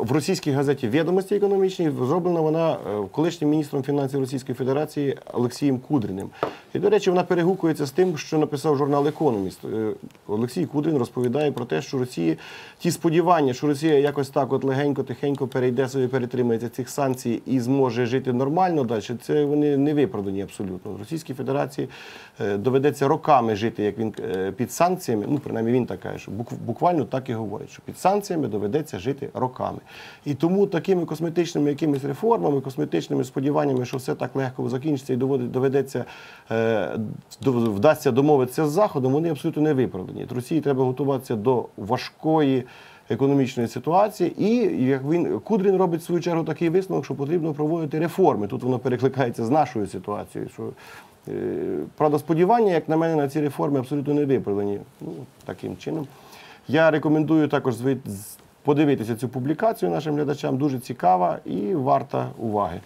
в російській газеті Відомості економічні зроблена вона е, колишнім міністром фінансів Російської Федерації Олексієм Кудриним. І, до речі, вона перегукується з тим, що написав журнал Економіст. Е, Олексій Кудрин розповідає про те, що Росії ті сподівання, що Росія якось так от легенько, тихенько перейде собі, перетримається цих санкцій і зможе жити нормально далі. Це вони не виправдані абсолютно. Російській Федерації е, доведеться роками жити, як він е, під санкціями. Ну, принаймні він так каже, що бук- буквально так і говорить, що під санкціями доведеться жити роками. І тому такими косметичними якимись реформами, косметичними сподіваннями, що все так легко закінчиться і доведеться до- вдасться домовитися з Заходом, вони абсолютно не виправдані. Росії треба готуватися до важкої. Економічної ситуації, і як він Кудрін робить в свою чергу такий висновок, що потрібно проводити реформи. Тут воно перекликається з нашою ситуацією. Що е, правда, сподівання, як на мене, на ці реформи абсолютно не виправдані. Ну таким чином. Я рекомендую також подивитися цю публікацію нашим глядачам. Дуже цікава і варта уваги.